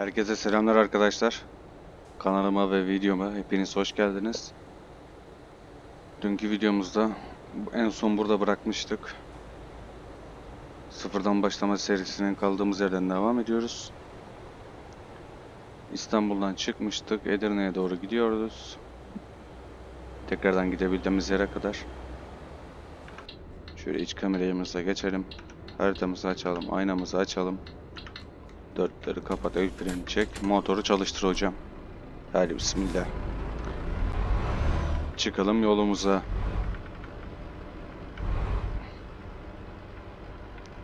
Herkese selamlar arkadaşlar. Kanalıma ve videoma hepiniz hoş geldiniz. Dünkü videomuzda en son burada bırakmıştık. Sıfırdan başlama serisinin kaldığımız yerden devam ediyoruz. İstanbul'dan çıkmıştık. Edirne'ye doğru gidiyoruz. Tekrardan gidebildiğimiz yere kadar. Şöyle iç kameramıza geçelim. Haritamızı açalım. Aynamızı açalım. Dörtleri kapat, el freni çek, motoru çalıştır hocam. Hadi bismillah. Çıkalım yolumuza.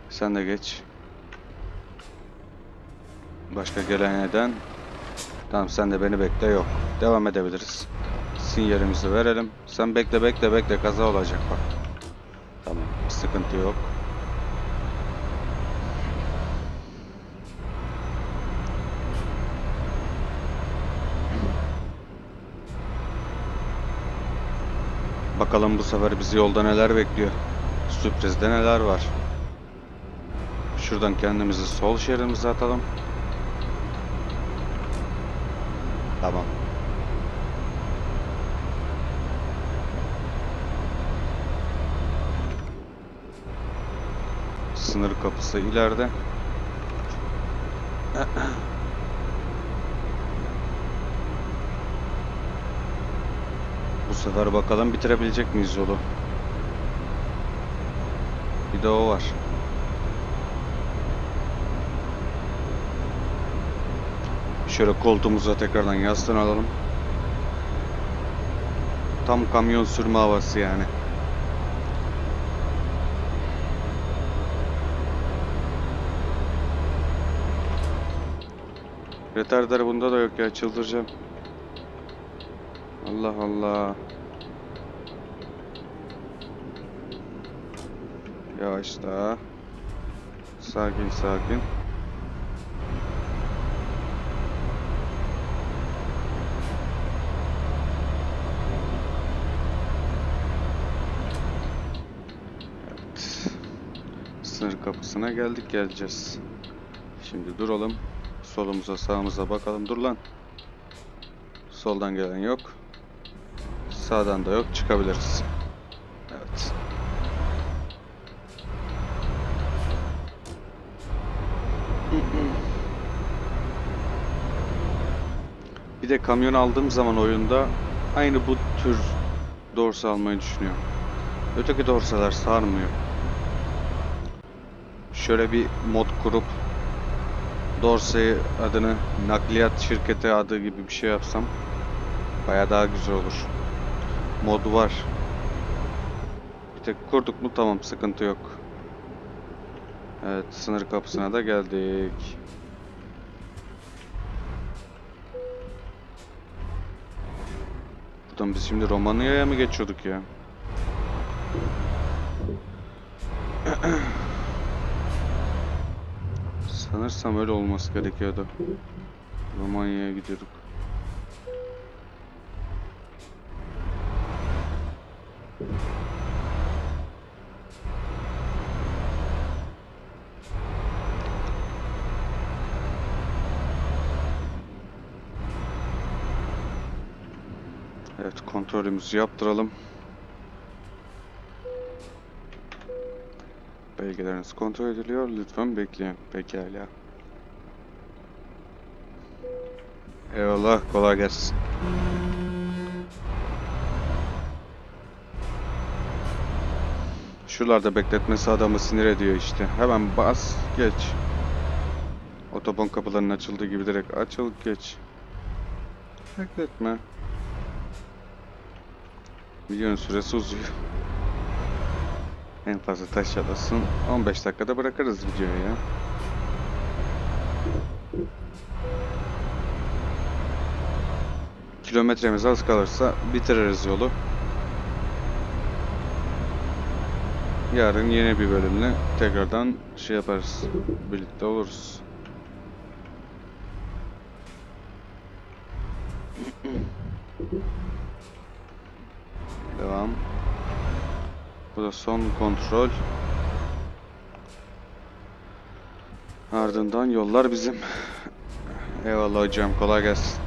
Sen de geç. Başka gelen neden? Tamam sen de beni bekle yok. Devam edebiliriz. Sinyalimizi verelim. Sen bekle bekle bekle kaza olacak bak. Tamam sıkıntı yok. Bakalım bu sefer bizi yolda neler bekliyor. Sürprizde neler var. Şuradan kendimizi sol şeridimize atalım. Tamam. Sınır kapısı ileride. sefer bakalım bitirebilecek miyiz yolu? Bir de o var. Şöyle koltuğumuza tekrardan yaslanalım. Tam kamyon sürme havası yani. Retarder bunda da yok ya çıldıracağım. Allah Allah. Yavaş daha. Sakin sakin. Evet. Sınır kapısına geldik geleceğiz. Şimdi duralım. Solumuza sağımıza bakalım. Dur lan. Soldan gelen yok. Sağdan da yok. Çıkabiliriz. Evet. Bir de kamyon aldığım zaman oyunda aynı bu tür dorsa almayı düşünüyorum. Öteki dorsalar sarmıyor. Şöyle bir mod kurup Dorsey adını nakliyat şirketi adı gibi bir şey yapsam baya daha güzel olur. Modu var. Bir tek kurduk mu tamam sıkıntı yok. Evet sınır kapısına da geldik. Buradan biz şimdi Romanya'ya mı geçiyorduk ya? Sanırsam öyle olması gerekiyordu. Romanya'ya gidiyorduk. Evet kontrolümüzü yaptıralım. Belgeleriniz kontrol ediliyor. Lütfen bekleyin. Pekala. Eyvallah. Kolay gelsin. Şuralarda bekletmesi adamı sinir ediyor işte. Hemen bas geç. Otoban kapılarının açıldığı gibi direkt açıl geç. Bekletme. Videonun süresi uzuyor. En fazla taş yalasın. 15 dakikada bırakırız videoyu ya. Kilometremiz az kalırsa bitiririz yolu. Yarın yeni bir bölümle tekrardan şey yaparız. Birlikte oluruz. Devam. Bu da son kontrol. Ardından yollar bizim. Eyvallah hocam kolay gelsin.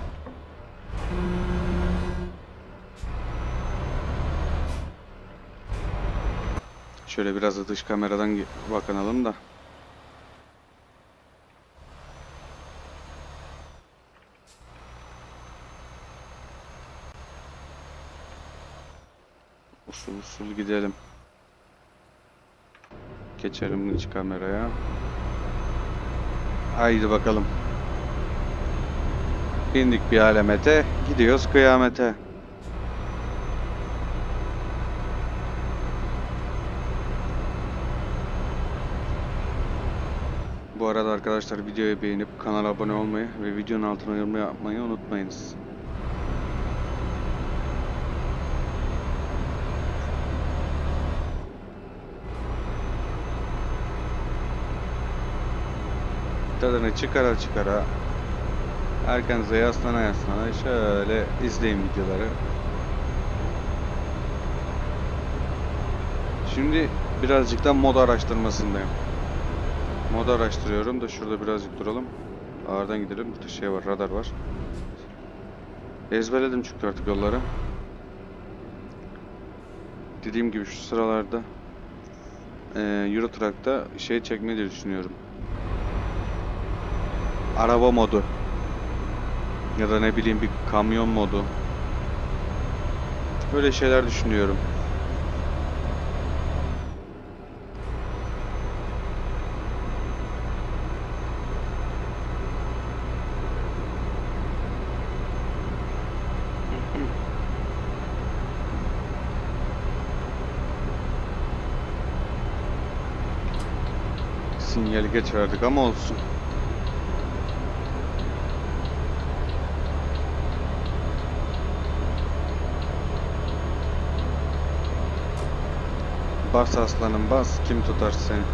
Şöyle biraz da dış kameradan bakınalım da. Usul gidelim. Geçelim iç kameraya. Haydi bakalım. Bindik bir alemete, gidiyoruz kıyamete. Bu arada arkadaşlar videoyu beğenip kanala abone olmayı ve videonun altına yorum yapmayı unutmayınız. Tadını çıkara çıkara Arkanıza yaslana yaslana şöyle izleyin videoları. Şimdi birazcık da mod araştırmasındayım. Mod araştırıyorum da şurada birazcık duralım. Ağırdan gidelim. Burada şey var, radar var. Ezberledim çünkü artık yolları. Dediğim gibi şu sıralarda eee Euro şey çekmeyi düşünüyorum. Araba modu. Ya da ne bileyim bir kamyon modu. Böyle şeyler düşünüyorum. Sinyali geç verdik ama olsun. Bas aslanım bas. Kim tutar seni?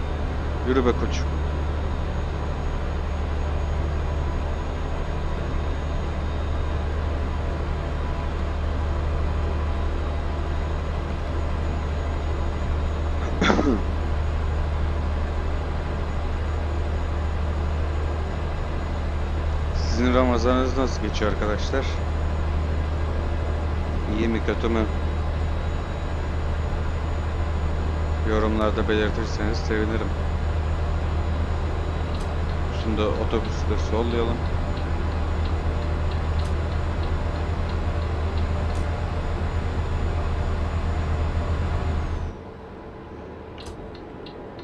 Yürü be koç. Sizin Ramazanınız nasıl geçiyor arkadaşlar? İyi mi kötü mü? Yorumlarda belirtirseniz sevinirim. Şimdi otobüsü de sollayalım.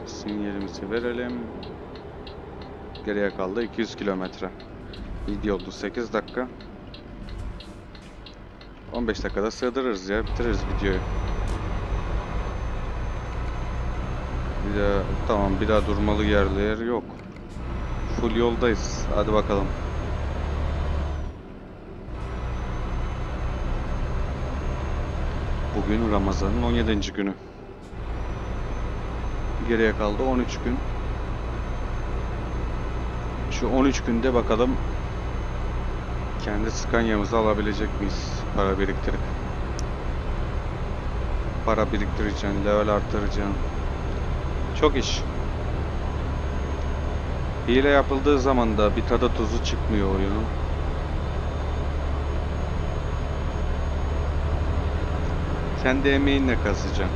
Sinyalimizi verelim. Geriye kaldı 200 kilometre. Video oldu 8 dakika. 15 dakikada sığdırırız ya bitiririz videoyu. Bir tamam bir daha durmalı yerler yok. Full yoldayız. Hadi bakalım. Bugün Ramazan'ın 17. günü. Geriye kaldı 13 gün. Şu 13 günde bakalım kendi Scania'mızı alabilecek miyiz para biriktirip. Para biriktireceksin, level arttıracaksın. Çok iş. Hile yapıldığı zaman da bir tadı tuzu çıkmıyor oyunun. Kendi emeğinle kazacaksın.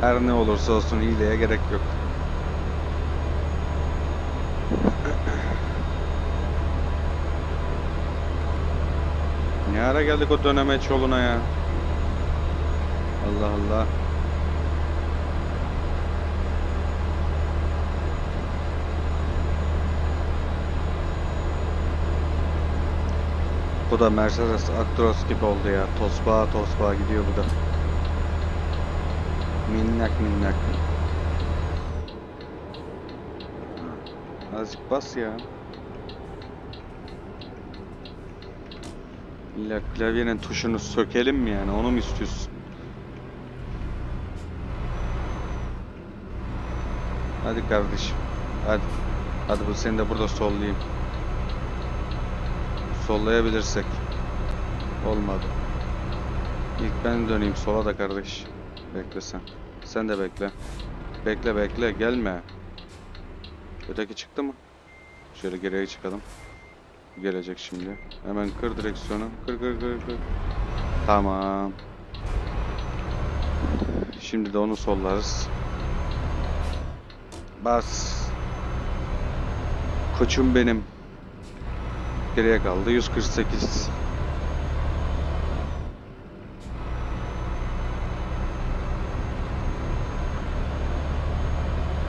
Her ne olursa olsun hileye gerek yok. Ne ara geldik o dönemeç yoluna ya? Allah Allah. Bu da Mercedes Actros gibi oldu ya. Tosbağa tosbağa gidiyor bu da. Minnak minnak. Azıcık bas ya. İlla klavyenin tuşunu sökelim mi yani? Onu mu istiyorsun? Hadi kardeşim. Hadi. Hadi bu seni de burada sollayayım. Sollayabilirsek. Olmadı. İlk ben döneyim sola da kardeş. Bekle sen. Sen de bekle. Bekle bekle gelme. Öteki çıktı mı? Şöyle geriye çıkalım. gelecek şimdi. Hemen kır direksiyonu. Kır kır kır kır. Tamam. Şimdi de onu sollarız. Bas. Koçum benim. Geriye kaldı 148.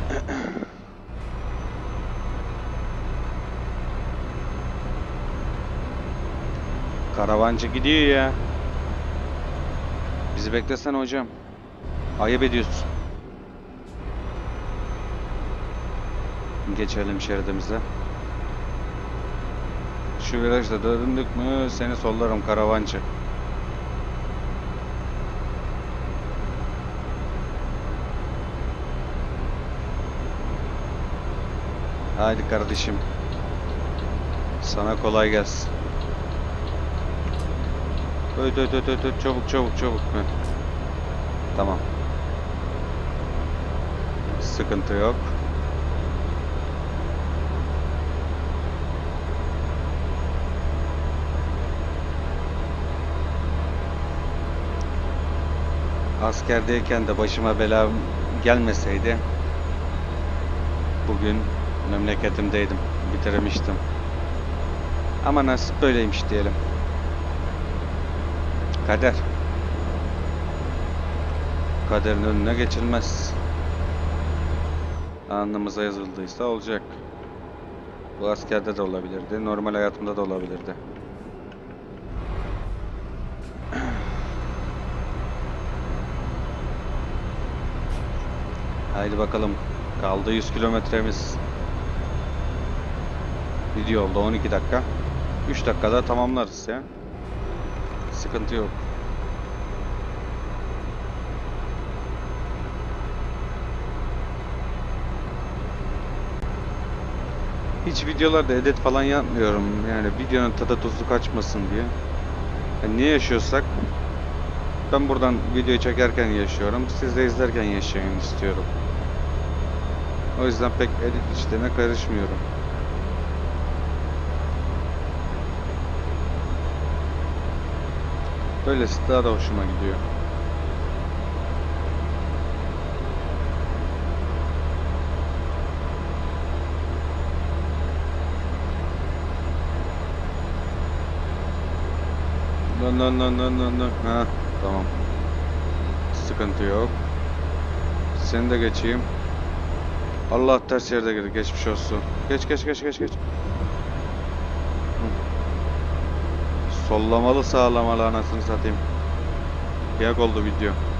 Karavancı gidiyor ya. Bizi beklesen hocam. Ayıp ediyorsun. Geçelim şeridimize. Şu virajda döndük mü seni sollarım karavancı. Haydi kardeşim. Sana kolay gelsin. Öt öt öt öt öt çabuk çabuk çabuk. Heh. Tamam. Sıkıntı yok. Askerdeyken de başıma bela gelmeseydi bugün memleketimdeydim. Bitirmiştim. Ama nasip böyleymiş diyelim. Kader. Kaderin önüne geçilmez. Alnımıza yazıldıysa olacak. Bu askerde de olabilirdi. Normal hayatımda da olabilirdi. Haydi bakalım. Kaldı 100 kilometremiz. Video oldu 12 dakika. 3 dakikada tamamlarız ya. Sıkıntı yok. Hiç videolarda edit falan yapmıyorum. Yani videonun tadı tuzu kaçmasın diye. Yani niye yaşıyorsak ben buradan videoyu çekerken yaşıyorum. Siz de izlerken yaşayın istiyorum. O yüzden pek edit işlerine karışmıyorum. Böylesi daha da hoşuma gidiyor. Dön dön dön dön dön dön. Ha, tamam. Sıkıntı yok. Seni de geçeyim. Allah ters yerde girdi. Geçmiş olsun. Geç geç geç geç geç. Sollamalı sağlamalı anasını satayım. Yak oldu video.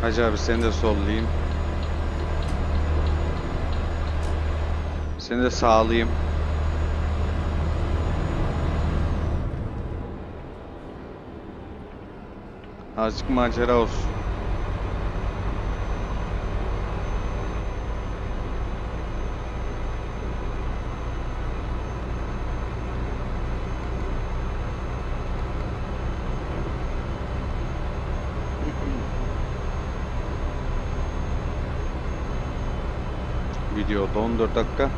Hacı abi seni de sollayayım. Seni de sağlayayım. Azıcık macera olsun. Video 14 dakika.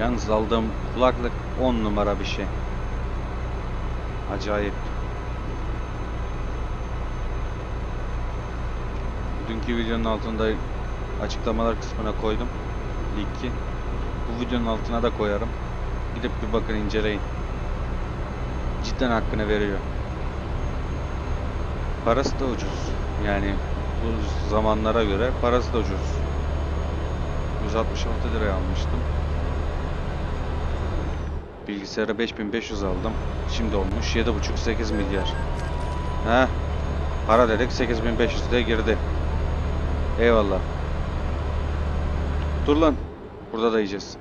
Yalnız aldığım kulaklık 10 numara bir şey. Acayip. Dünkü videonun altında açıklamalar kısmına koydum. Linki. Bu videonun altına da koyarım. Gidip bir bakın inceleyin. Cidden hakkını veriyor. Parası da ucuz. Yani bu zamanlara göre parası da ucuz. 166 liraya almıştım. Bilgisayarı 5500 aldım. Şimdi olmuş 7,5-8 milyar. Heh. Para dedik 8500 de girdi. Eyvallah. Dur lan. Burada da yiyeceğiz.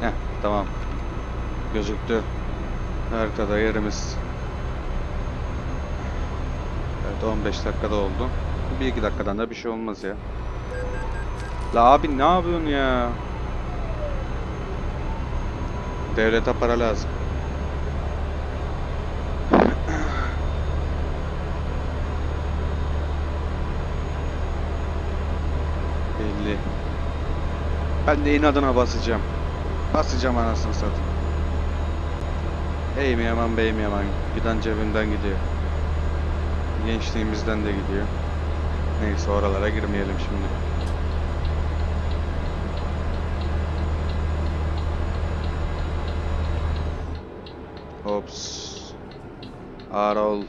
Heh tamam. Gözüktü. Arkada yerimiz. Evet 15 dakikada oldu. Bir iki dakikadan da bir şey olmaz ya. La abi ne yapıyorsun ya? Devlete para lazım. Belli. Ben de inadına basacağım. Basacağım anasını satayım. Mi yaman bey mi yaman. Giden cebimden gidiyor. Gençliğimizden de gidiyor. Neyse oralara girmeyelim şimdi. Hops. Ağır ol.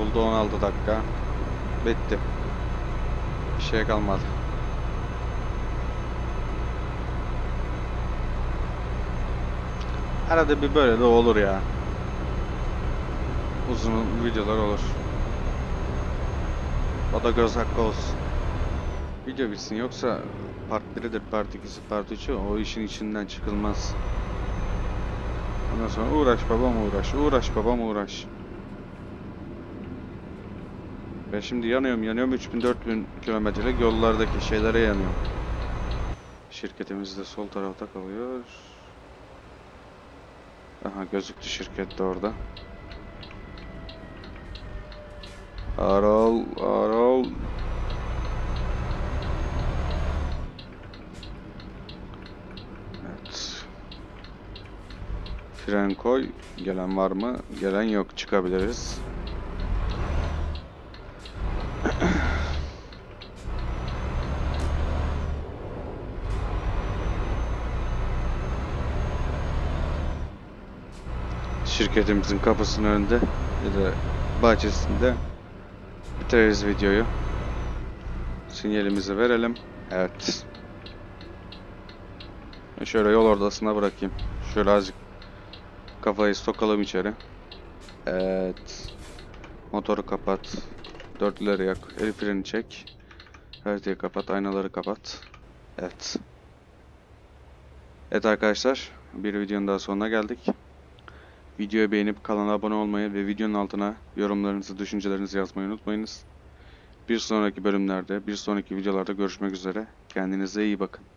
Oldu 16 dakika. Bitti. Bir şey kalmadı. Arada bir böyle de olur ya. Uzun videolar olur. O da göz hakkı olsun. Video bitsin yoksa part 1'idir, part 2'si, part 3'ü o işin içinden çıkılmaz. Ondan sonra uğraş babam uğraş, uğraş babam uğraş. Ben şimdi yanıyorum yanıyorum 3000-4000 kilometrelik yollardaki şeylere yanıyorum. Şirketimiz de sol tarafta kalıyor. Aha gözüktü şirket de orada. Arol, Arol. Evet. Fren koy. Gelen var mı? Gelen yok. Çıkabiliriz. Şirketimizin kapısının önünde ya da bahçesinde bitiririz videoyu. Sinyalimizi verelim. Evet. Şöyle yol ortasına bırakayım. Şöyle azıcık kafayı sokalım içeri. Evet. Motoru kapat. Dörtlüleri yak. El freni çek. Haritayı kapat. Aynaları kapat. Evet. Evet arkadaşlar. Bir videonun daha sonuna geldik. Videoyu beğenip kanala abone olmayı ve videonun altına yorumlarınızı, düşüncelerinizi yazmayı unutmayınız. Bir sonraki bölümlerde, bir sonraki videolarda görüşmek üzere. Kendinize iyi bakın.